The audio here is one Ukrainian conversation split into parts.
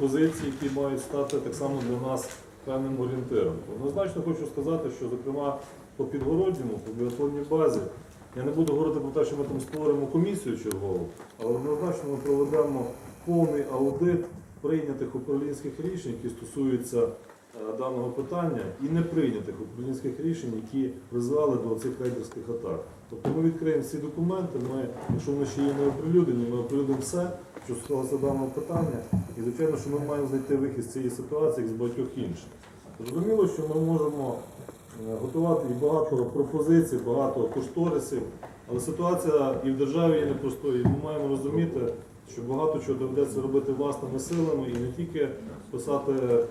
позиції, які мають стати так само для нас певним орієнтиром. Однозначно хочу сказати, що зокрема по підгородньому, по біатлонній базі, я не буду говорити про те, що ми там створимо комісію чергову, але однозначно ми проведемо повний аудит прийнятих управлінських рішень, які стосуються даного питання, і неприйнятих управлінських рішень, які призвели до цих рейдерських атак. Тобто ми відкриємо всі документи, ми, якщо вони ще є не оприлюднені, ми оприлюдимо все, що стосувалося даного питання. І звичайно, що ми маємо знайти вихід з цієї ситуації, як з багатьох інших. Зрозуміло, що ми можемо е, готувати і багато пропозицій, багато кошторисів, але ситуація і в державі є непростою. Ми маємо розуміти, що багато чого доведеться робити власними силами і не тільки писати, е,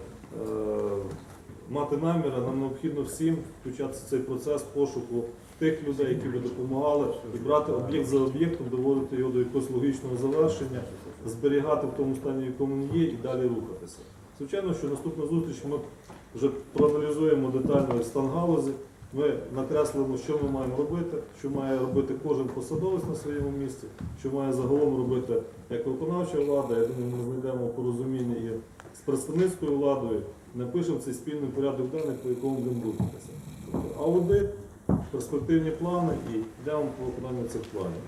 мати намір, а нам необхідно всім включатися в цей процес пошуку тих людей, які би допомагали, і брати об'єкт за об'єктом, доводити його до якогось логічного завершення, зберігати в тому стані, в якому він є, і далі рухатися. Звичайно, що наступна зустріч ми вже проаналізуємо детально стан галузі. Ми накреслимо, що ми маємо робити, що має робити кожен посадовець на своєму місці, що має загалом робити як виконавча влада. Я думаю, ми знайдемо порозуміння з представницькою владою, напишемо цей спільний порядок денний, по якому будемо рухатися. Тобто аудит, перспективні плани і йдемо по виконанню цих планів.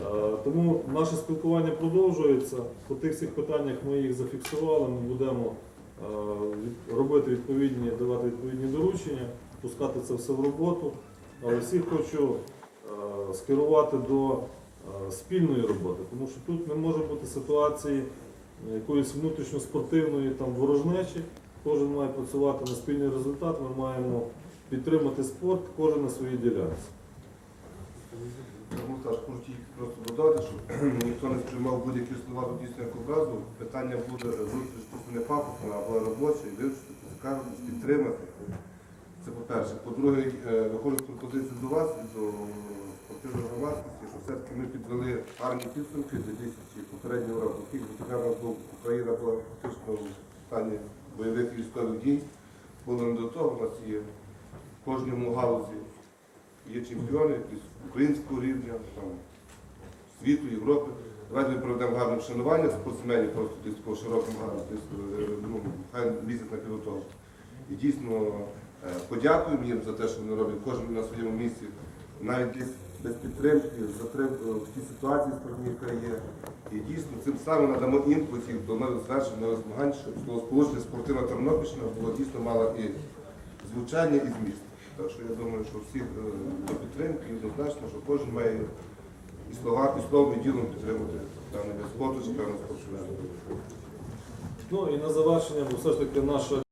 Е, Тому наше спілкування продовжується. По тих всіх питаннях ми їх зафіксували. Ми будемо е, робити відповідні, давати відповідні доручення, пускати це все в роботу. Але всіх хочу е, скерувати до спільної роботи, тому що тут не може бути ситуації якоїсь внутрішньо-спортивної там ворожнечі. Кожен має працювати на спільний результат. Ми маємо підтримати спорт, кожен на своїй ділянці. Тому теж хочу тільки просто додати, щоб ніхто не сприймав будь-які слова дійсно як образу. Питання буде не пафосна, а була вивчити, поцікавитись, підтримати. Це по-перше. По-друге, е, виходжу з пропозицію до вас і до спортивної громадськості, що все-таки ми підвели гарні підсумки 2000 попереднього року. Був Україна була фактично в стані бойових військових дій. Було не до того, у нас є в кожному галузі є чемпіони із українського рівня, там, світу, Європи. Давайте ми проведемо гарне вшанування спортсменів, просто десь такого широкого гарного, е, ну, хай місяць на підготовку. І дійсно е, подякуємо їм за те, що вони роблять кожен на своєму місці, навіть десь без підтримки, затримки в тій ситуації яка є. І дійсно цим самим надамо їх до звершень, нових змагань, щоб словосполучення спортивна Тернопільщина було дійсно мала і звучання, і зміст. Так що я думаю, що всі е, до підтримки однозначно, що кожен має і слова, і словом, і ділом підтримати певний вид спорту чи певну спортсмену. Ну і на завершення, бо все ж таки наша